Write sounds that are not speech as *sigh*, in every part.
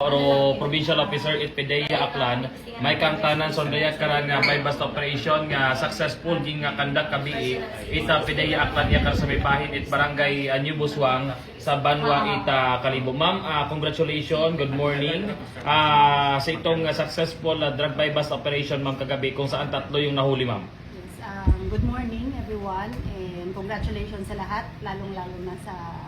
Oro Provincial Officer it Pedeya Aklan may kamtanan sondaya karan nga by basta operation nga successful ging nga kandak kabi ita Pedeya Aklan ya kar sa may it barangay uh, New Buswang sa Banwa ita Kalibo. Ma'am, ah, congratulations, good morning. Ah, sa itong ah, successful ah, drug by bust operation ma'am kagabi kung saan tatlo yung nahuli ma'am. Yes, um, good morning everyone and congratulations sa lahat, lalong-lalo na sa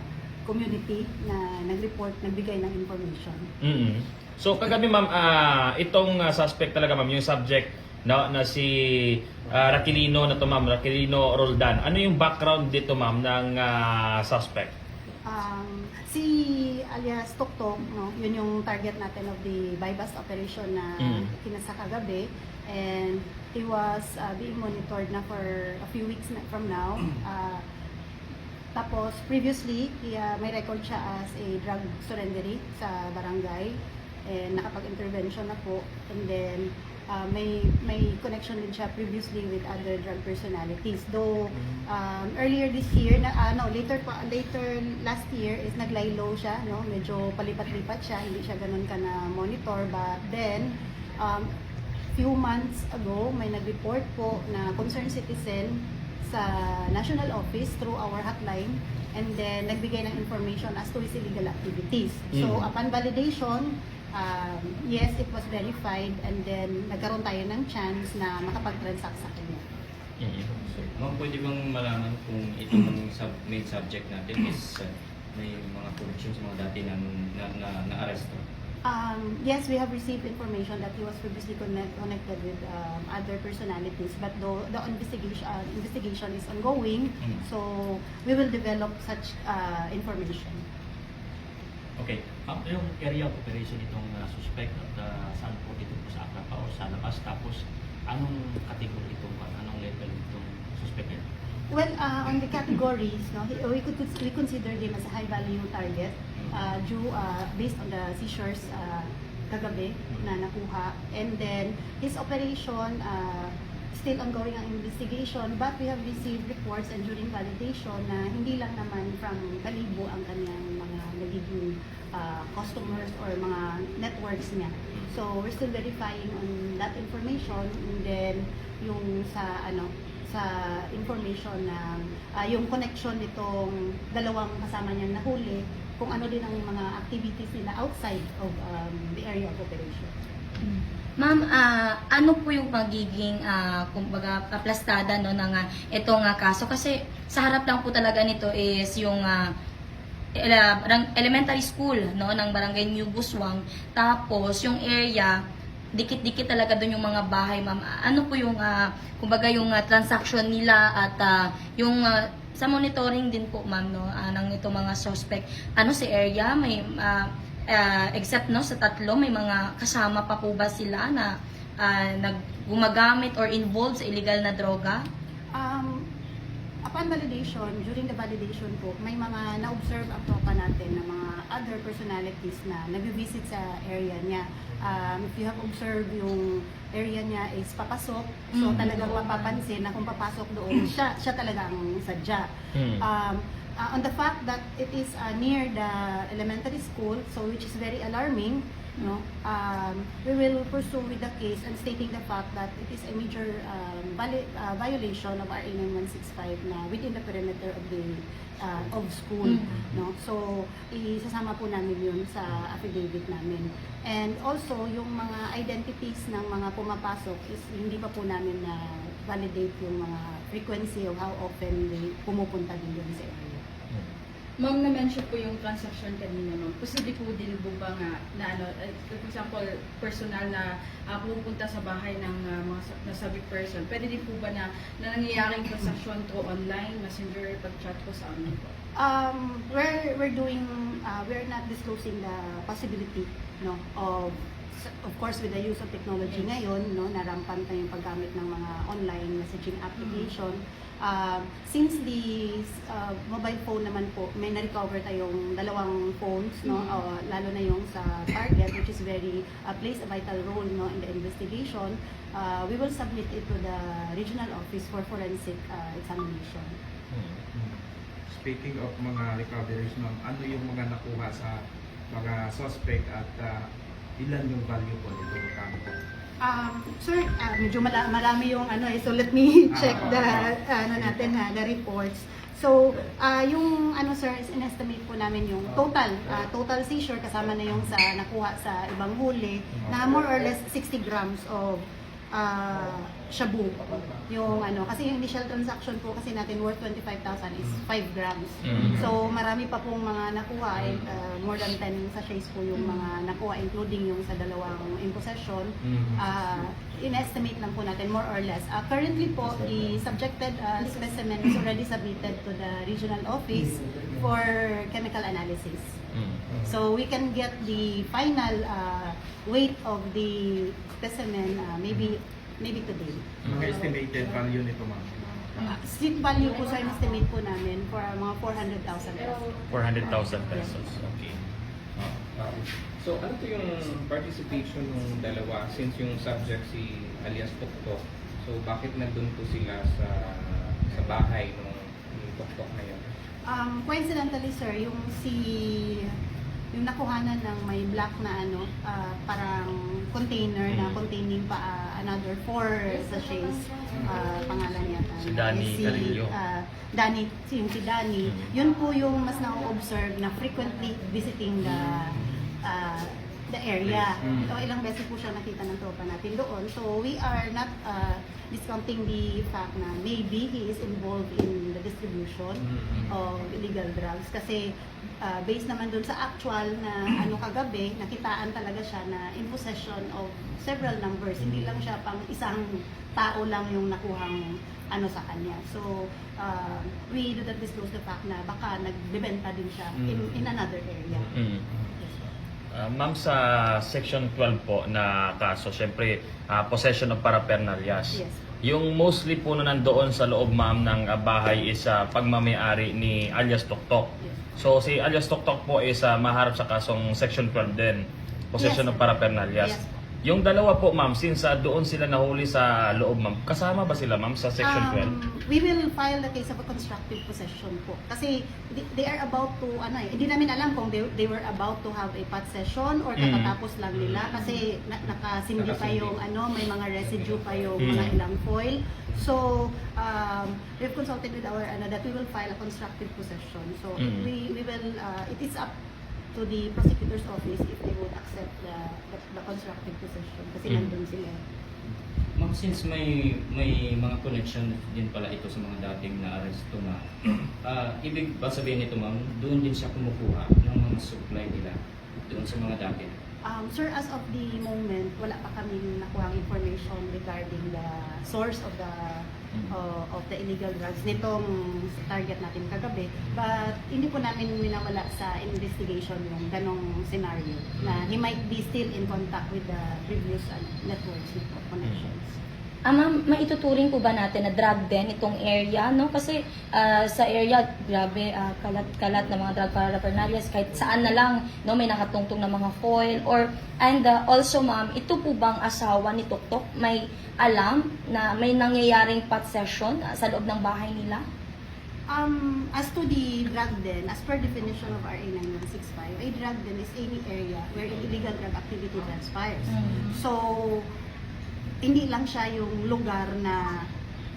community na nag-report, nagbigay ng information. mm So kagabi ma'am, ah, itong ah, suspect talaga ma'am, yung subject na, na si ah, Raquelino na to ma'am, Raquelino Roldan. Ano yung background dito ma'am ng ah, suspect? Um, si alias Toktok, no, yun yung target natin of the bypass operation na Mm. kinasa kagabi and he was uh, being monitored na for a few weeks na from now. Uh, tapos previously, uh, may record siya as a drug surrendery sa barangay. And nakapag-intervention na po and then uh, may may connection din siya previously with other drug personalities. Though um, earlier this year na ano later pa later last year is naglaylo siya no? Medyo palipat-lipat siya. Hindi siya ganun ka na monitor but then um, few months ago may nag-report po na concerned citizen sa national office through our hotline and then nagbigay ng information as to his illegal activities. So Mm. upon validation, um, yes, it was verified and then nagkaroon tayo ng chance na makapag-transact sa kanya. So, ma'am, pwede bang malaman kung itong sub, main subject natin is uh, may mga corruption sa mga dati na, na, na, na arresto? Um, yes, we have received information that he was previously connect, connected with um, other personalities, but the, the investigation uh, investigation is ongoing, Mm. so we will develop such uh, information. Okay. Ma'am, yung area of operation itong uh, suspect at uh, saan po dito po sa Acrapa o sa labas tapos anong category itong anong level itong suspect niya? Well, uh, on the categories, no, we could we consider him as a high value target uh, due uh, based on the seizures uh, kagabi na nakuha. And then his operation uh, still ongoing ang investigation but we have received reports and during validation na hindi lang naman from Kalibo ang kanyang mga nagiging uh, customers or mga networks niya. So we're still verifying on that information and then yung sa ano sa information na ah, yung connection nitong dalawang kasama niyang nahuli kung ano din ang mga activities nila outside of um, the area of operation. Ma'am, ah, ano po yung magiging ah, kumbaga kaplastada no ng ah, itong ah, kaso? Kasi sa harap lang po talaga nito is yung ah, elementary school no ng Barangay New Buswang tapos yung area dikit-dikit talaga doon yung mga bahay ma'am. Ano po yung ah, kumbaga yung ah, transaction nila at ah, yung ah, sa monitoring din po ma'am no ah, ng itong mga suspect. Ano si area may ah, ah, except no sa tatlo may mga kasama pa po ba sila na ah, nag or involved sa illegal na droga? Um, upon validation, during the validation po, may mga na-observe ang tropa natin na mga other personalities na nag-visit sa area niya. Um, if you have observed yung area niya is papasok, so Mm. talagang mapapansin na kung papasok doon, siya, siya talaga ang sadya. Mm. Um, uh, on the fact that it is uh, near the elementary school, so which is very alarming, no, um, we will pursue with the case and stating the fact that it is a major um, uh, violation of RA 9165 na within the perimeter of the uh, of school, Mm. no. So isasama po namin 'yun sa affidavit namin. And also yung mga identities ng mga pumapasok is hindi pa po namin na validate yung mga frequency of how often they pumupunta din doon sa area. Ma'am, na-mention po yung transaction kanina, ma'am. Posible po din po ba nga na ano, eh, for example, personal na ah, pumupunta sa bahay ng ah, mga sa- nasabi person. Pwede din po ba na, na nangyayaring transaction through online, messenger, pag-chat ko sa amin po? Um, we're we're doing uh, we're not disclosing the possibility no of of course with the use of technology ngayon no na rampant na yung paggamit ng mga online messaging application. Um, since the uh, mobile phone naman po may na-recover tayong dalawang phones no uh, lalo na yung sa target which is very uh, plays a vital role no in the investigation. Uh, we will submit it to the regional office for forensic uh, examination. Mm. Speaking of mga recoveries, ma'am, ano yung mga nakuha sa mga suspect at ah, ilan yung value po nito kampo? Um, sir, ah, medyo mala- marami yung ano eh, so let me *laughs* check the ano natin ha, the reports. So, ah, yung ano sir, is in-estimate po namin yung total, ah, total seizure kasama na yung sa nakuha sa ibang huli na more or less 60 grams of ah, shabu. Yung ano, kasi yung initial transaction po kasi natin worth 25,000 is 5 grams. Mm. So, marami pa pong mga nakuha, uh, more than 10 sachets po yung mga nakuha, including yung sa dalawang in possession. Uh, in-estimate lang po natin, more or less. Uh, currently po, the subjected uh, specimen is already submitted to the regional office for chemical analysis. Mm. So, we can get the final uh, weight of the specimen uh, maybe maybe today. Mga estimated value nito ma'am? Uh, seed value po sa estimate po namin for mga 400,000 pesos. 400,000 pesos. Okay. Um, so ano to yung participation ng dalawa since yung subject si alias Toktok? So bakit nandun po sila sa sa bahay Toktok na yun? Um, coincidentally, sir, yung si yung nakuhanan ng may black na ano, ah, parang container na Mm. containing pa ah, another four sachets, ah, pangalan niya. Si Danny si, Carillo. ah, Danny, si, si Danny. Mm. Yun po yung mas na-observe na frequently visiting the ah, the area. Mm. So, ilang beses po siya nakita ng tropa natin doon. So, we are not ah, discounting the fact na maybe he is involved in the distribution Mm. of illegal drugs kasi uh, based naman dun sa actual na *clears throat* ano kagabi, nakitaan talaga siya na in possession of several numbers. Hindi lang siya pang isang tao lang yung nakuhang ano sa kanya. So, uh, we do not disclose the fact na baka nagbebenta din siya in, in another area. Mm. Ah, ma'am, sa section 12 po na kaso, syempre, ah, possession of paraphernalias. Yes. Yung mostly po na nandoon sa loob, ma'am, ng ah, bahay is ah, pagmamayari ni alias Toktok. Yes. So, si alias Toktok po is ah, maharap sa kasong section 12 din. Possession Yes, of paraphernalias. Yes. Yung dalawa po, ma'am, since ah, doon sila nahuli sa loob, ma'am, kasama ba sila, ma'am, sa section 12? Um, we will file the case of a constructive possession po. Kasi they, they are about to, ano eh, hindi namin alam kung they, they were about to have a pot session or Mm. katatapos lang nila. Kasi na, nakasindi pa yung ano, may mga residue pa yung Mm. mga ilang foil. So, um, we've consulted with our, ano, that we will file a constructive possession. So, Mm. we, we will, uh, it is up to the prosecutor's office if they would accept the, the, the constructive possession. Kasi Mm. nandun sila. Ma'am, since may may mga connection din pala ito sa mga dating na aresto na, *clears throat* ah, ibig ba sabihin nito ma'am, doon din siya kumukuha ng mga supply nila doon sa mga dati? Um, sir, as of the moment, wala pa kaming nakuha information regarding the source of the. Uh, of the illegal drugs nitong target natin kagabi. But hindi po namin minawala sa investigation yung ganong scenario na he might be still in contact with the previous ano, networks of connections. Ah, ma'am, maituturing po ba natin na drug din itong area, no? Kasi ah, sa area, grabe, ah, kalat-kalat na mga drug paraphernalias, kahit saan na lang, no? May nakatungtong na mga foil, or, and ah, also, ma'am, ito po bang asawa ni Tuktok may alam na may nangyayaring pot session ah, sa loob ng bahay nila? Um, as to the drug den, as per definition of RA 9165, a drug den is any area where illegal drug activity transpires. Mm. So, hindi lang siya yung lugar na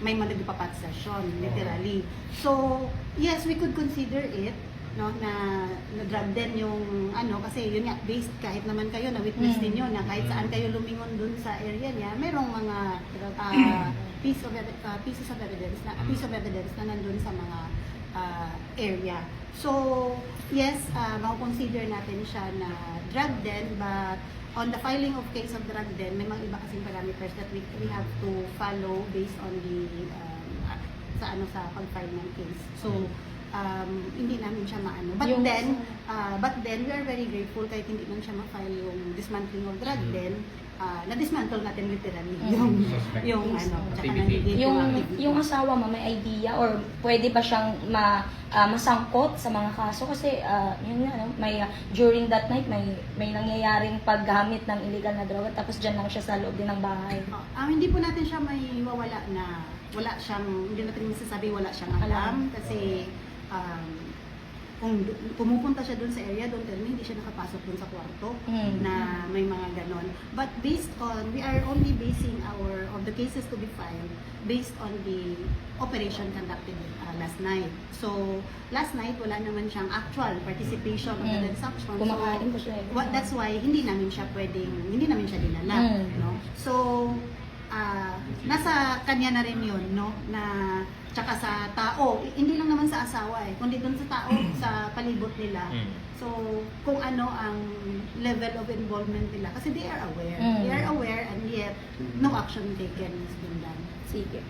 may managpapat session, literally. So, yes, we could consider it, no, na, na drug den yung, ano, kasi yun nga, based kahit naman kayo, na witness Mm. din yun, na kahit saan kayo lumingon dun sa area niya, merong mga ah, piece of, ah, pieces of evidence, na, piece of evidence na nandun sa mga ah, area. So, yes, uh, consider natin siya na drug den, but on the filing of case of drug den, may mga iba kasing parameters that we, we have to follow based on the um, ah, sa ano sa pag-file ng case. So, um, hindi namin siya maano. But Yung- then, uh, but then we are very grateful kahit hindi man siya ma-file yung dismantling of drug den, uh, na-dismantle natin literally Mm. yung Suspect. yung ano, tsaka Activity. nandito yung activity. yung asawa mo may idea or pwede ba siyang ma, ah, masangkot sa mga kaso kasi ah, yun nga no, may ah, during that night may may nangyayaring paggamit ng illegal na droga tapos diyan lang siya sa loob din ng bahay. Oh, um, hindi po natin siya may mawala na wala siyang, hindi natin masasabi wala siyang alam kasi um, kung pumupunta siya doon sa area, don't tell me hindi siya nakapasok doon sa kwarto Mm. na may mga ganon. But based on, we are only basing our, of the cases to be filed, based on the operation conducted uh, last night. So, last night, wala naman siyang actual participation of the Mm. transaction. Kumakain po siya. eh. What, that's why hindi namin siya pwedeng, hindi namin siya dinala, Mm. no? So, ah, nasa kanya na rin yun, no? Na, tsaka sa tao, I- hindi lang naman sa asawa eh, kundi dun sa tao, *clears throat* sa palibot nila. Mm. So, kung ano ang level of involvement nila, kasi they are aware. Mm. They are aware and yet, no action taken has been done. Sige.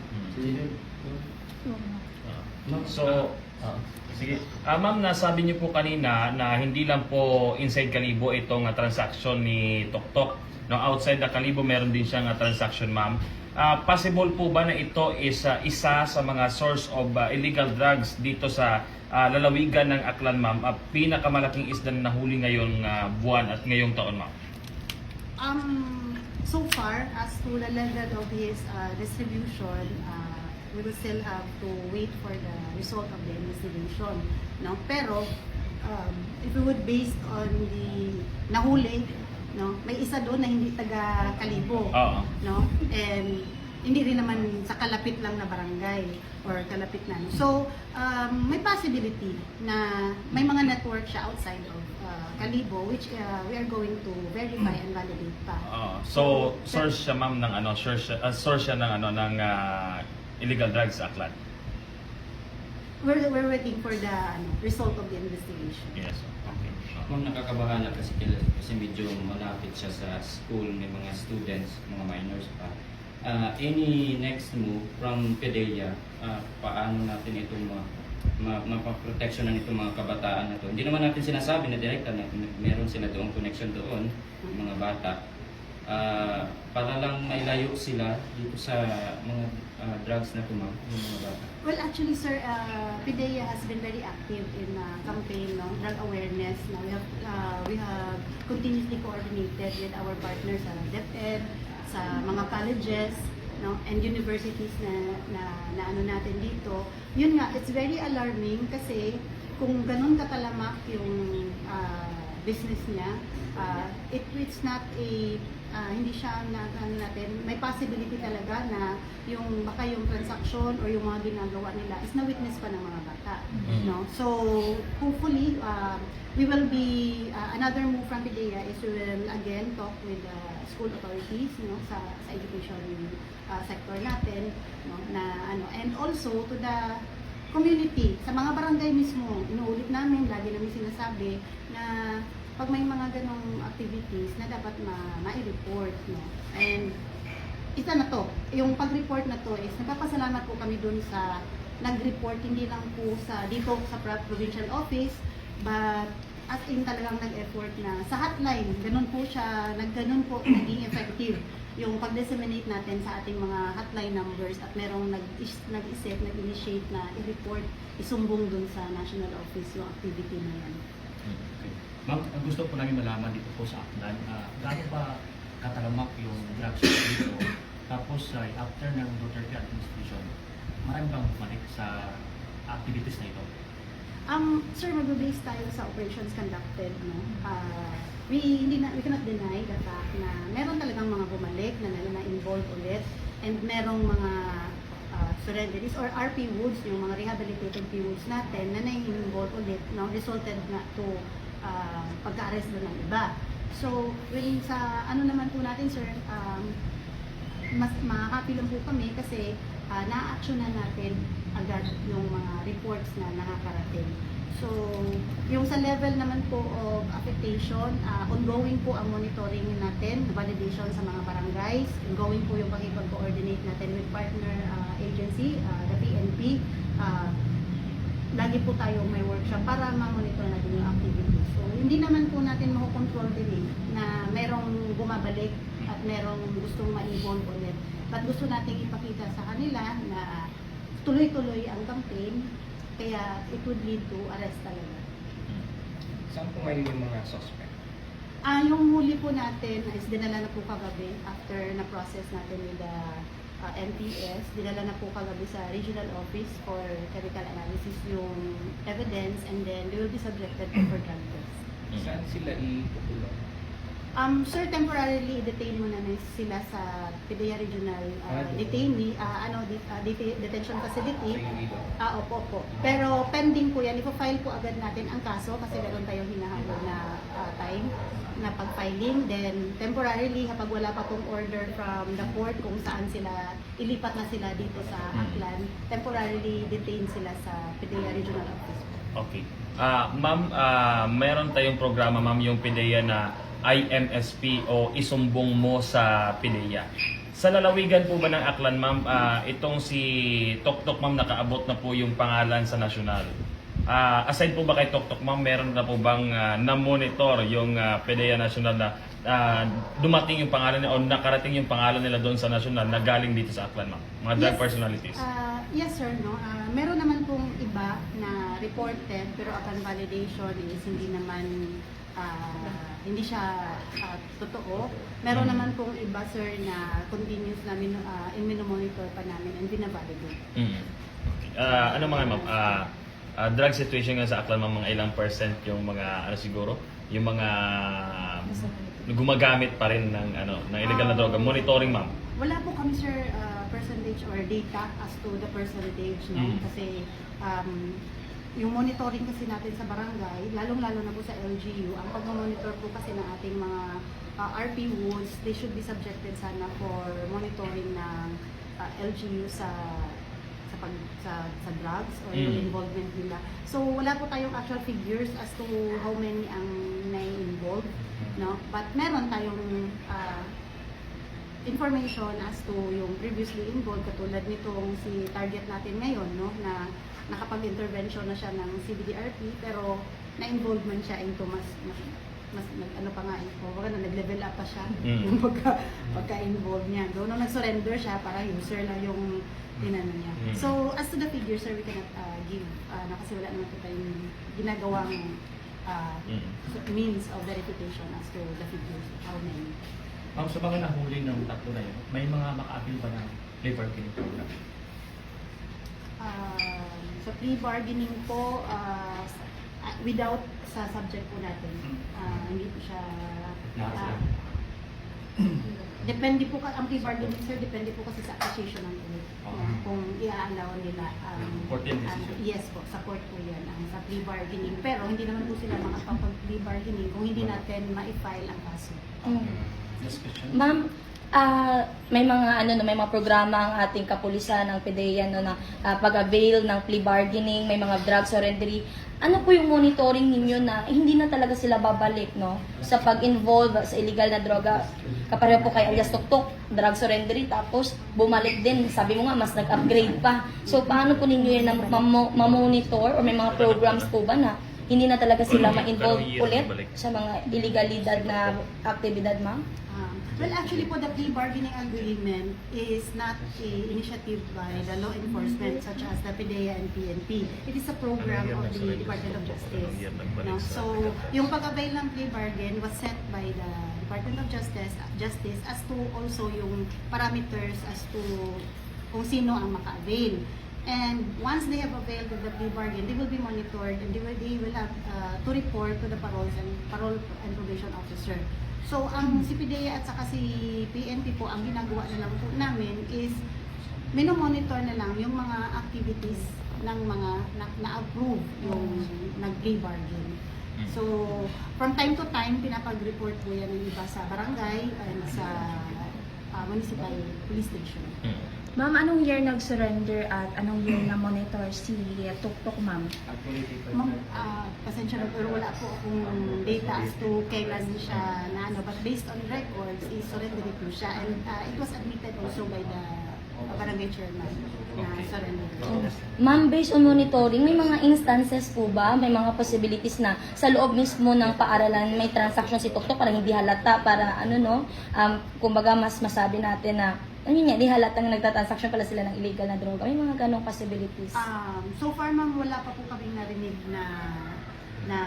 So, ah, sige. Ah, ma'am, nasabi niyo po kanina na hindi lang po inside Kalibo itong ah, transaction ni Toktok. No, outside the Kalibo meron din siyang ah, transaction, ma'am. Ah, possible po ba na ito is ah, isa sa mga source of ah, illegal drugs dito sa ah, lalawigan ng Aklan, ma'am? Ah, pinakamalaking isda na nahuli ngayong ah, buwan at ngayong taon, ma'am. Um, so far, as to the level of his uh, distribution, uh, we will still have to wait for the result of the investigation. No? Pero, um, if we would based on the nahuli, no? may isa doon na hindi taga Kalibo. Oo. No? And hindi rin naman sa kalapit lang na barangay or kalapit na. ano. So, um, may possibility na may mga network siya outside of uh, Kalibo which uh, we are going to verify and validate pa. Ah, so, source siya, ma'am, ng ano, source, siya- ah, source siya ng ano, ng ah, illegal drugs sa Aklan. We're, we're waiting for the ano, result of the investigation. Yes. Okay. Ma'am, nakakabahala kasi, kasi medyo malapit siya sa school, may mga students, mga minors pa. Ah, any next move from PDEA, ah, paano natin ito ma, ma, mapaprotection na itong mga kabataan na to? Hindi naman natin sinasabi na direkta na meron sila doon connection doon, mga bata. Ah, para lang mailayo sila dito sa mga ah, drugs na tumag, yung mga bata. Well, actually, sir, uh, PIDEA has been very active in uh, campaign, no, drug awareness. No, we have uh, we have continuously coordinated with our partners sa DepEd, sa mga colleges, no, and universities na, na, na ano natin dito. Yun nga, it's very alarming kasi kung ganun katalamak yung uh, business niya, uh, it, it's not a ah, hindi siya na ano natin, may possibility talaga na yung baka yung transaction or yung mga ginagawa nila is na-witness pa ng mga bata. Mhm. No? So, hopefully, uh, we will be, uh, another move from PIDEA is we will again talk with the school authorities no, sa, sa education uh, sector natin no, na ano and also to the community sa mga barangay mismo inuulit namin lagi namin sinasabi na pag may mga ganong activities na dapat ma ma-report no? And isa na to yung pag-report na to is nagpapasalamat po kami dun sa nag-report hindi lang po sa dito sa pro- provincial office but as in talagang nag-effort na sa hotline ganun po siya nagganon po naging effective yung pag-disseminate natin sa ating mga hotline numbers at merong nag-is- nag-isip, nag-initiate na i-report, isumbong dun sa national office yung activity na yan. Okay. Ma'am, ang gusto po namin malaman dito po sa Aklan, uh, gaano ba katalamak yung drugs dito? Tapos uh, after ng Duterte administration, marami bang bumalik sa activities na ito? Um, sir, mag-base tayo sa operations conducted, no? Ah, we, hindi na, we cannot deny the fact na meron talagang mga bumalik na na, involve ulit and merong mga uh, surrenderies or RP woods, yung mga rehabilitated P woods natin na na-involve ulit, no? Resulted na to uh, pagka-arrest doon ng iba. So, when sa ano naman po natin, sir, um, mas ma-happy po kami kasi uh, na-actionan natin agad yung mga reports na nakakarating. So, yung sa level naman po of affectation, uh, ongoing po ang monitoring natin, validation sa mga barangays, ongoing po yung pakipag-coordinate natin with partner uh, agency, uh, the PNP. Uh, lagi po tayo may workshop para ma-monitor natin yung activity. So, hindi naman po natin makukontrol din eh, na merong bumabalik at merong gustong ma-involve ulit. But gusto nating ipakita sa kanila na tuloy-tuloy ang campaign, kaya it would lead to arrest talaga. Saan po ngayon yung mga suspect? Ah, yung huli po natin is dinala na po kagabi after na process natin with the uh, MPS. Dinala na po kagabi sa regional office for chemical analysis yung evidence and then they will be subjected po for drug test. Saan sila ipukulong? Um, sir, temporarily detain muna na sila sa PDEA Regional uh, Ah, detainee, uh, ano, det- uh, det- detention facility. Ah, opo, opo. Pero pending po yan. Ipo-file po agad natin ang kaso kasi meron tayong hinahabol na ah, time na pag-filing. Then, temporarily, kapag wala pa pong order from the court kung saan sila, ilipat na sila dito sa Hmm. Aklan, temporarily detain sila sa PDEA Regional Office. Okay. Ah, ma'am, ah, meron tayong programa, ma'am, yung PIDEA na IMSP o isumbong mo sa PIDEA. Sa lalawigan po ba ng Aklan, ma'am, ah, itong si Toktok, ma'am, nakaabot na po yung pangalan sa nasyonal. Ah, aside po ba kay Toktok, ma'am, meron na po bang ah, na-monitor yung ah, PIDEA National na ah, dumating yung pangalan nila o nakarating yung pangalan nila doon sa nasyonal na galing dito sa Aklan, ma'am? Mga drug Yes. personalities. Ah, yes, sir. No? Ah, meron naman pong iba na reported pero upon validation is hindi naman ah, hindi siya ah, totoo. Meron Mm. naman pong iba, sir, na continuous namin uh, monitor pa namin and binavalidate. Mm. Okay. Ah, ano mga ma'am, ah, ah, drug situation nga sa Aklan, ma'am, mga ilang percent yung mga, ano siguro, yung mga gumagamit pa rin ng, ano, ng illegal na Ah. droga. Monitoring, ma'am. Wala po kami, sir, ah, percentage or data as to the percentage. No? Mm. Kasi um, yung monitoring kasi natin sa barangay, lalong-lalo na po sa LGU, ang pag-monitor po kasi ng ating mga ah, RP woods, they should be subjected sana for monitoring ng ah, LGU sa sa pag sa, sa drugs or yung Mm. involvement nila. So wala po tayong actual figures as to how many ang nai-involve, no? But meron tayong ah, information as to yung previously involved katulad nitong si target natin ngayon no na nakapag-intervention na siya ng CBDRP pero na-involve man siya into mas mas, mas nag, ano pa nga ito, baka na nag-level up pa siya Mm. *laughs* yung pagka, pagka-involve niya. Doon nung nag-surrender siya, para user lang yung inano niya. Mm. So, as to the figure, sir, we cannot uh, give, uh, na kasi wala naman tayong ginagawang uh, Mm. means of verification as to the figures, how many. Ma'am, sa mga nahuli ng tatlo na yun, may mga maka-appeal ba ng labor killing program? Um, sa plea bargaining po, uh, uh, without sa subject po natin, uh, hindi po siya... uh, *clears throat* depende po, ka- ang plea bargaining, sir, depende po kasi sa appreciation ng court. Okay. kung i-allow nila. Um, Court ano, decision. yes po, sa court po yan, ang sa plea bargaining. Pero hindi naman po sila makapag-plea bargaining kung hindi natin ma-file ang kaso. Mm. Last question. Ma'am, ah, may mga ano no, may mga programa ang ating kapulisan ng PDEA no na ah, pag-avail ng plea bargaining, may mga drug surrendery. Ano po yung monitoring ninyo na hindi na talaga sila babalik no sa pag-involve sa illegal na droga? Kapareho po kay alias Tuktok, drug surrendery tapos bumalik din. Sabi mo nga mas nag-upgrade pa. So paano po ninyo yun na mamo- mamonitor or may mga programs po ba na hindi na talaga sila ma-involve ulit sa mga illegalidad na aktibidad, ma'am? Um, well, actually po, the plea bargaining agreement is not a initiative by the law enforcement such as the PDEA and PNP. It is a program of the Department of Justice. No? So, yung pag-avail ng plea bargain was set by the Department of Justice, Justice as to also yung parameters as to kung sino ang maka-avail. And once they have availed of the plea bargain, they will be monitored and they will, they will have uh, to report to the paroles and parole and probation officer. So, ang si PDEA at saka si PNP po, ang ginagawa na lang po namin is minomonitor na lang yung mga activities ng mga na- na-approve yung nag-plea bargain. So, from time to time, pinapag-report po yan ng iba sa barangay and sa uh, municipal police station. Ma'am, anong year nag-surrender at anong year na monitor si Tuktok, ma'am? Ma'am, ah, pasensya na pero wala po akong data as to kailan siya na ano. But based on records, is surrender po siya. And ah, it was admitted also by the uh, barangay chairman na surrender. Ma'am, based on monitoring, may mga instances po ba, may mga possibilities na sa loob mismo ng paaralan may transaction si Tuktok para hindi halata, para ano no, um, kumbaga mas masabi natin na, ano yun di halata na nagtatransaction pala sila ng illegal na droga. May mga ganong possibilities. Um, so far ma'am, wala pa po kaming narinig na na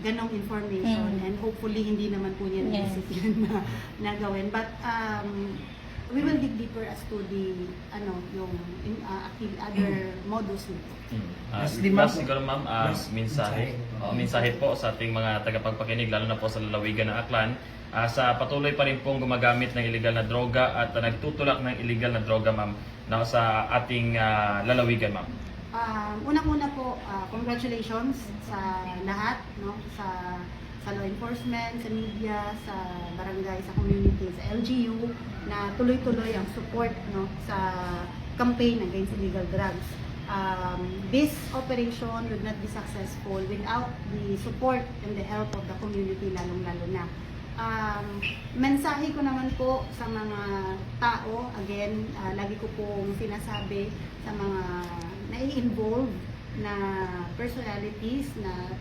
ganong information Mm. and hopefully hindi naman po niya naisip yun na, na gawin. But um, we will dig deeper as to the ano yung in, uh, active other modus nito. Uh, Last lima last siguro ma'am, uh, mensahe. Oh, mensahe po sa ating mga tagapagpakinig, lalo na po sa lalawigan ng Aklan. Ah, sa patuloy pa rin pong gumagamit ng illegal na droga at uh, nagtutulak ng illegal na droga ma'am na sa ating ah, lalawigan ma'am. Um, unang-una po, uh, congratulations sa lahat, no? Sa sa law enforcement, sa media, sa barangay, sa community, sa LGU na tuloy-tuloy ang support no sa campaign against illegal drugs. Um, this operation would not be successful without the support and the help of the community lalong-lalo na. Um, mensahe ko naman po sa mga tao, again, ah, lagi ko pong sinasabi sa mga nai-involve na personalities na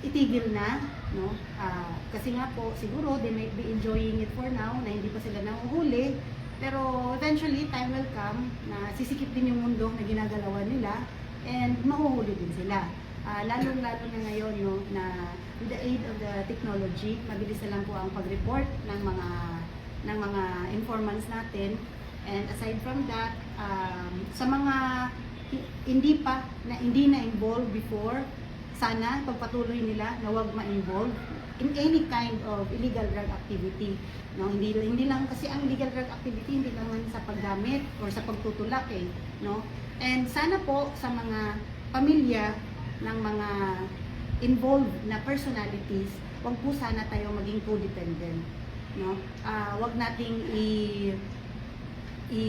itigil na, no? Ah, kasi nga po, siguro they might be enjoying it for now, na hindi pa sila nahuhuli, pero eventually, time will come na sisikip din yung mundo na ginagalawan nila and mahuhuli din sila. Ah, lalong-lalo na ngayon no, na with the aid of the technology, mabilis na lang po ang pag-report ng mga ng mga informants natin. And aside from that, um, sa mga hi- hindi pa na hindi na involved before, sana pagpatuloy nila na wag ma-involve in any kind of illegal drug activity. No, hindi hindi lang kasi ang illegal drug activity hindi lang sa paggamit or sa pagtutulak eh, no? And sana po sa mga pamilya ng mga involved na personalities, wag po sana tayo maging codependent, no? Ah, wag nating i i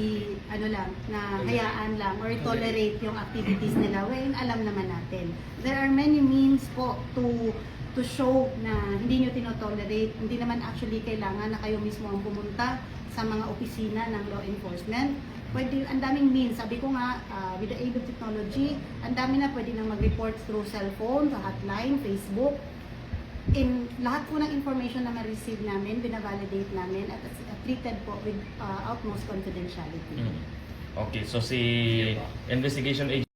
ano lang na hayaan lang or tolerate yung activities nila. When alam naman natin. There are many means po to to show na hindi nyo tinotolerate. Hindi naman actually kailangan na kayo mismo ang pumunta sa mga opisina ng law enforcement pwede ang daming means. Sabi ko nga ah, with the aid of technology ang dami na pwede nang mag-report through cellphone sa hotline Facebook. In lahat po ng information na ma-receive namin, binavalidate namin at at treated po with uh, utmost confidentiality. Okay, so si investigation agent